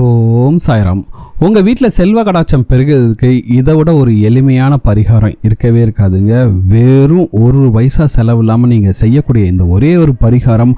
ஓம் சாய்ராம். உங்கள் வீட்டில் செல்வ கடாச்சம் பெருகிறதுக்கு இதை விட ஒரு எளிமையான பரிகாரம் இருக்கவே இருக்காதுங்க. வெறும் ஒரு பைசா செலவு இல்லாமல் நீங்கள் செய்யக்கூடிய இந்த ஒரே ஒரு பரிகாரம்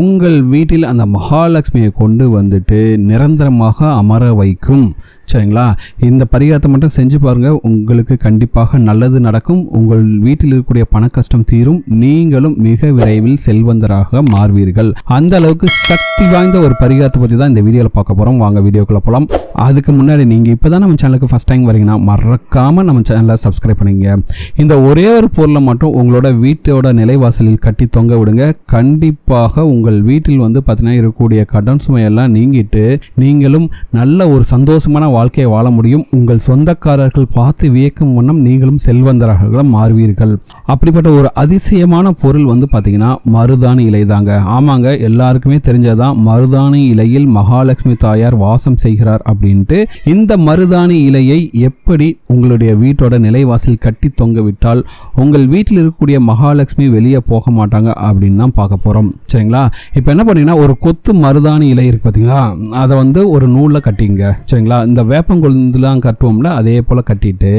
உங்கள் வீட்டில் அந்த மகாலட்சுமியை கொண்டு வந்துட்டு நிரந்தரமாக அமர வைக்கும். சரிங்களா? இந்த பரிகாரத்தை மட்டும் செஞ்சு பாருங்கள் உங்களுக்கு கண்டிப்பாக நல்லது நடக்கும். உங்கள் வீட்டில் இருக்கக்கூடிய பண கஷ்டம் தீரும். நீங்களும் மிக விரைவில் செல்வந்தராக மாறுவீர்கள். அந்த அளவுக்கு சக்தி வாய்ந்த ஒரு பரிகாரத்தை பற்றி தான் இந்த வீடியோவில் பார்க்க போகிறோம் வாங்க வீடியோக்குள்ள போகலாம் அதுக்கு முன்னாடி நீங்கள் இப்போ தான் நம்ம சேனலுக்கு ஃபஸ்ட் டைம் வரீங்கன்னா மறக்காமல் நம்ம சேனலை சப்ஸ்கிரைப் பண்ணிங்க. இந்த ஒரே ஒரு பொருளை மட்டும் உங்களோட வீட்டோட நிலைவாசலில் கட்டி தொங்க விடுங்க. கண்டிப்பாக உங்கள் வீட்டில் வந்து பார்த்தீங்கன்னா இருக்கக்கூடிய கடன் சுமையெல்லாம் நீங்கிட்டு நீங்களும் நல்ல ஒரு சந்தோஷமான வாழ்க்கையை வாழ முடியும். உங்கள் சொந்தக்காரர்கள் பார்த்து வியக்கும் வண்ணம் நீங்களும் செல்வந்தராக மாறுவீர்கள். அப்படிப்பட்ட ஒரு அதிசயமான பொருள் வந்து பார்த்தீங்கன்னா மருதாணி இலை தாங்க. ஆமாங்க எல்லாருக்குமே தெரிஞ்சதான் மருதாணி இலையில் மகாலட்சுமி தாயார் வாசம் செய்கிறார் அப்படின்ட்டு இந்த மருதாணி இலையை எப்படி உங்களுடைய வீட்டோட நிலைவாசல் கட்டி தொங்க விட்டால் உங்கள் வீட்டில் இருக்கக்கூடிய மகாலட்சுமி வெளியே போக மாட்டாங்க அப்படின்னு தான் பார்க்க போகிறோம் சரிங்களா? இப்போ என்ன பண்ணீங்கன்னா ஒரு கொத்து மருதாணி இலை இருக்கு பார்த்தீங்களா? அதை வந்து ஒரு நூலில் கட்டிங்க. சரிங்களா? இந்த வேப்பங்கொழுந்துலாம் கட்டுவோம்ல அதே போல் கட்டிட்டு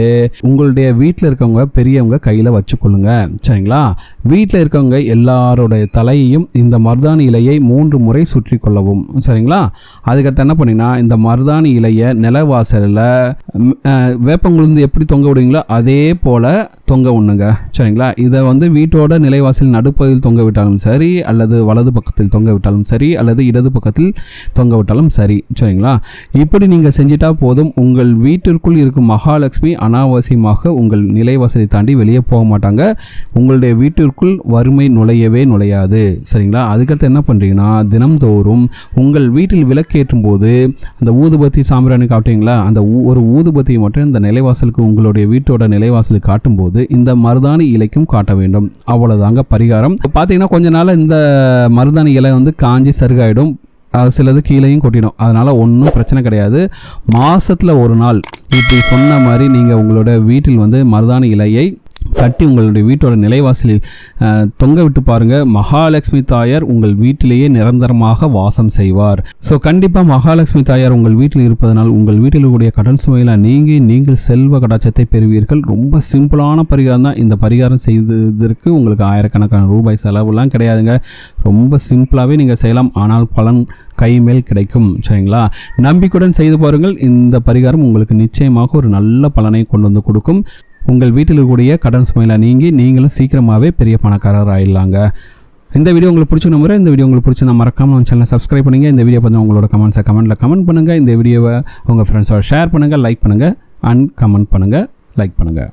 உங்களுடைய வீட்டில் இருக்கவங்க பெரியவங்க கையில் வச்சுக்கொள்ளுங்க. சரிங்களா? வீட்டில் இருக்கவங்க எல்லாருடைய தலையையும் இந்த மருதாணி இலையை மூன்று முறை சுற்றி கொள்ளவும். சரிங்களா? அதுக்கடுத்து என்ன பண்ணீங்கன்னா இந்த மருதாணி இலையை நிலவாசலில் வேப்பங்குழுந்து எப்படி தொங்க விடுவீங்களோ அதே போல் தொங்க விடணுங்க சரிங்களா? இதை வந்து வீட்டோட நிலைவாசல் நடுப்பகுதியில் தொங்க விட்டாலும் சரி அல்லது வலது பக்கத்தில் தொங்க விட்டாலும் சரி அல்லது இடது பக்கத்தில் தொங்க விட்டாலும் சரி. சரிங்களா? இப்படி நீங்கள் செஞ்சிட்டா எப்போதும் உங்கள் வீட்டிற்குள் இருக்கும் மகாலட்சுமி அனாவசியமாக உங்கள் நிலைவாசலை தாண்டி வெளியே போக மாட்டாங்க. உங்களுடைய வீட்டிற்குள் வறுமை நுழையவே நுழையாது. சரிங்களா? அதுக்கடுத்து என்ன பண்ணுறீங்கன்னா தினம்தோறும் உங்கள் வீட்டில் விளக்கேற்றும் போது அந்த ஊதுபத்தி சாம்பிராணி காட்டுவீங்களா? அந்த ஊ- ஒரு ஊதுபத்தியை மட்டும் இந்த நிலைவாசலுக்கு உங்களுடைய வீட்டோட நிலைவாசலுக்கு காட்டும்போது இந்த மருதாணி இலைக்கும் காட்ட வேண்டும். அவ்வளோதாங்க பரிகாரம். பார்த்தீங்கன்னா கொஞ்ச நாள் இந்த மருதாணி இலை வந்து காஞ்சி சருகாயிடும். அது சிலது கீழேயும் கொட்டிடும். அதனால் ஒன்றும் பிரச்சனை கிடையாது. மாதத்தில் ஒரு நாள் இப்படி சொன்ன மாதிரி நீங்கள் உங்களோட வீட்டில் வந்து மருதாணி இலையை கட்டி உங்களுடைய வீட்டோட நிலைவாசலில் தொங்க விட்டு பாருங்க. மகாலட்சுமி தாயார் உங்கள் வீட்டிலேயே நிரந்தரமாக வாசம் செய்வார். ஸோ கண்டிப்பாக மகாலட்சுமி தாயார் உங்கள் வீட்டில் இருப்பதனால் உங்கள் வீட்டில் கூடிய கடன் சுமையில நீங்கி நீங்கள் செல்வ கடாச்சத்தை பெறுவீர்கள். ரொம்ப சிம்பிளான பரிகாரம் தான். இந்த பரிகாரம் செய்ததற்கு உங்களுக்கு ஆயிரக்கணக்கான ரூபாய் செலவுலாம் கிடையாதுங்க. ரொம்ப சிம்பிளாகவே நீங்கள் செய்யலாம். ஆனால் பலன் கைமேல் கிடைக்கும். சரிங்களா? நம்பிக்கையுடன் செய்து பாருங்கள். இந்த பரிகாரம் உங்களுக்கு நிச்சயமாக ஒரு நல்ல பலனை கொண்டு வந்து கொடுக்கும். உங்கள் வீட்டில் இருக்கக்கூடிய கடன் சுமையில் நீங்கி நீங்களும் சீக்கிரமாகவே பெரிய பணக்காரர் ஆயிடலாங்க இந்த வீடியோ உங்களுக்கு பிடிச்ச முறை இந்த வீடியோ உங்களுக்கு பிடிச்ச மறக்காம நம்ம சேனலை சப்ஸ்கிரைப் பண்ணுங்க. இந்த வீடியோ பற்றி உங்களோட கமெண்ட்ஸை கமெண்ட்டில் கமெண்ட் பண்ணுங்கள் இந்த வீடியோவை உங்கள் ஃப்ரெண்ட்ஸோட ஷேர் பண்ணுங்கள் லைக் பண்ணுங்கள் அண்ட் கமெண்ட் பண்ணுங்கள் லைக் பண்ணுங்கள்